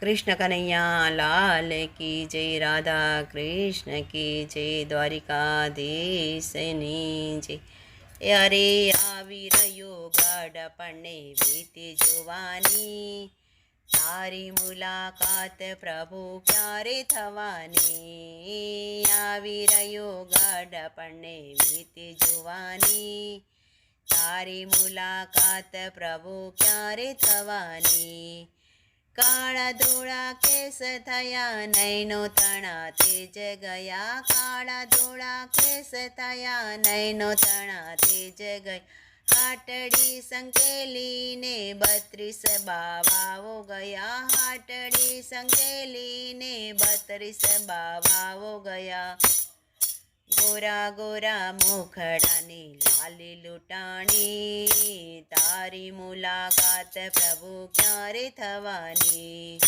કૃષ્ણ કનૈયા, લાલ કી જય, રાધા કૃષ્ણ કી જય, દ્વારિકાધીશની જય. એ અરે આવી રહ્યો ગાઢપણને વીતી જોવાની, તારી મુલાકાત પ્રભુ ક્યારે થવાની? આવી રહ્યો ગાઢપણને વીતી જોવાની, તારી મુલાકાત પ્રભુ ક્યારે થવાની? કાળા ધોળા કેસ થયા નૈનો તણા તેજ ગયા. કાળા ધોળા કેસ થયા નૈનો તણા તેજ ગયા. હાટડી સંકેલીને બત્રીસ બાવાઓ ગયા. હાટડી સંકેલીને બત્રીસ બાવાઓ ગયા. ગોરા ગોરા મોખડાની લાલી લૂંટાણી તારી મુલાકાત પ્રભુ ક્યારે થવાની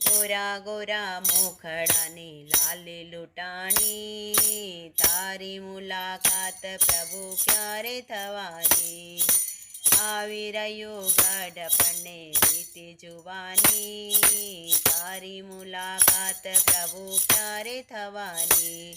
ગોરા ગોરા મોખડાની લાલી લૂંટાણી તારી મુલાકાત પ્રભુ ક્યારે થવાની આવી રહ્યો ગાઢપણને વીતી જુવાની તારી મુલાકાત પ્રભુ ક્યારે થવાની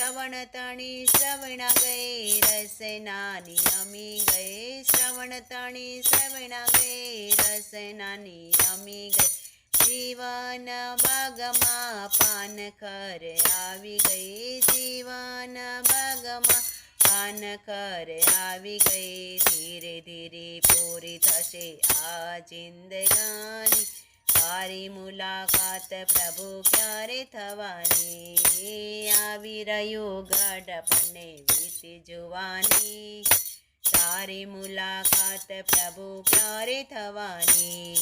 શ્રવણ તણી શ્રવણ ગઈ રસનાની અમી ગઈ શ્રવણ તણી શ્રવણ ગઈ રસનાની અમી ગઈ જીવન બાગમાં પાન ખર આવી ગઈ જીવન બાગમાં પાન ખર આવી ગઈ ધીરે ધીરે પૂરી થશે આ જિંદગાની તારી મુલાકાત પ્રભુ ક્યારે થવાની? આવી રહ્યો ગઢપને વીતી જોવાની. તારી મુલાકાત પ્રભુ ક્યારે થવાની?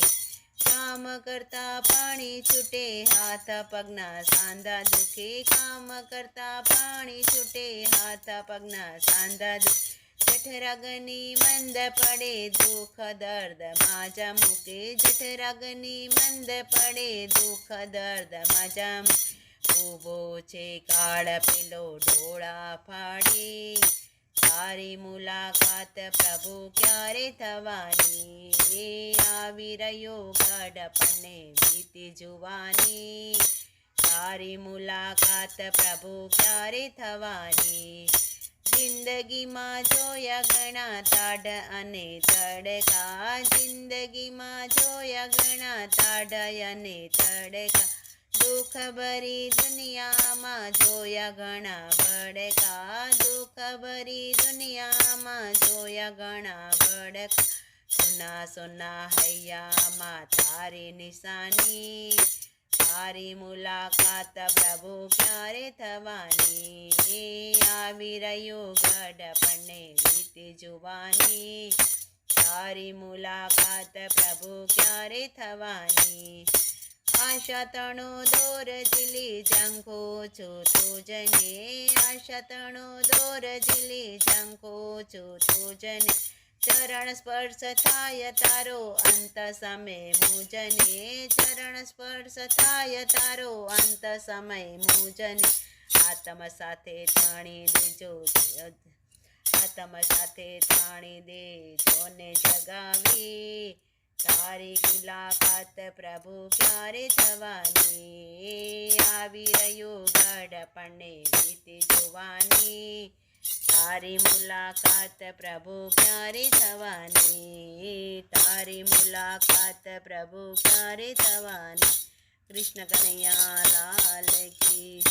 કામ કરતા પાણી છૂટે, હાથ પગના સાંધા દુખે. કામ કરતા પાણી છૂટે, હાથ પગના સાંધા દુખે. જઠરાગની મંદ પડે દુઃખ દર્દ માજા મૂકે જઠરાગની મંદ પડે દુઃખ દર્દ માજા ઊભો છે કાળ પેલો ડોળા ફાડી. તારી મુલાકાત પ્રભુ ક્યારે થવાની? આવી રહ્યો ગાઢપણને વીતી જુવાની. તારી મુલાકાત પ્રભુ ક્યારે થવાની? જિંદગીમાં જોયા ઘણા તાડ અને તડકા. જિંદગીમાં જોયા ઘણા તાડ અને તડકા. દુઃખ ભરી દુનિયામાં જોયા ઘણા ભડકા. દુઃખ ભરી દુનિયામાં જોયા ઘણા ભડકા. સોના સોના હૈયામાં તારી નિશાની. તારી મુલાકાત પ્રભુ ક્યારે થવાની? આવી રહ્યો ગઢપણને વીતી જોવાની. તારી મુલાકાત પ્રભુ ક્યારે થવાની? આશા તણો દોર જીલી જંખો છો તું જને. આશા તણો દોર જીલી જંખો છો તું ચરણ સ્પર્શ થાય તારો, અંત સમય મુજને ચરણ સ્પર્શ થાય તારો, અંત સમય મુજને આત્મ સાથે તાણી દેજો આત્મ સાથે તાણી દેજો ને જગાવી. તારી મુલાકાત પ્રભુ ક્યારે થવાની? આવી રહ્યો ગાઢપણને વીતી જોવાની. તારી મુલાકાત પ્રભુ ક્યારે થવાની? તારી મુલાકાત પ્રભુ ક્યારે થવાની? કૃષ્ણ કનૈયા લાલ કી